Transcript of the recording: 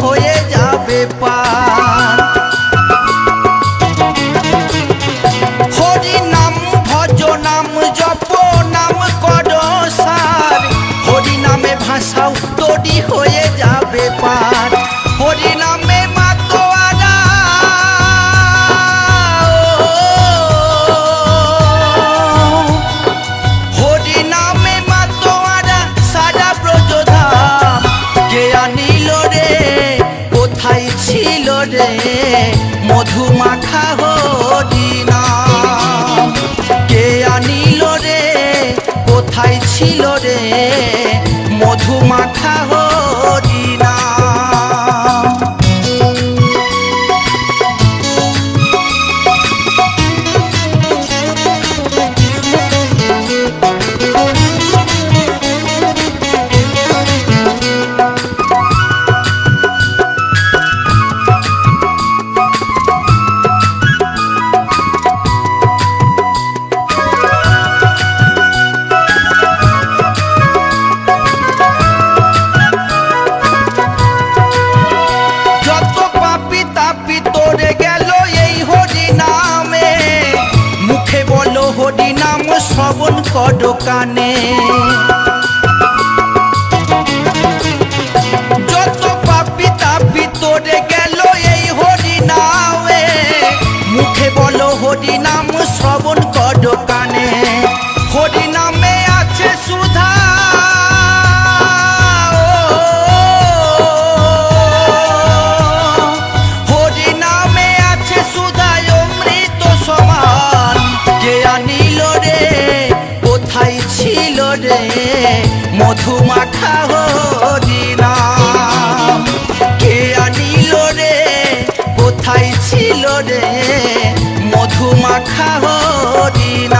হয়ে যাবে পার হরি নাম ভজ নাম জপ কোথায় ছিল রে? শ্রবণ করো কানে। যত পাপি তাপি তোরে গেল এই হরি নামে মুখে বলো হরি নাম রে মধু মাখা হরিনাম কে আনিল রে কোথায় ছিল রে মধু মাখা হরিনাম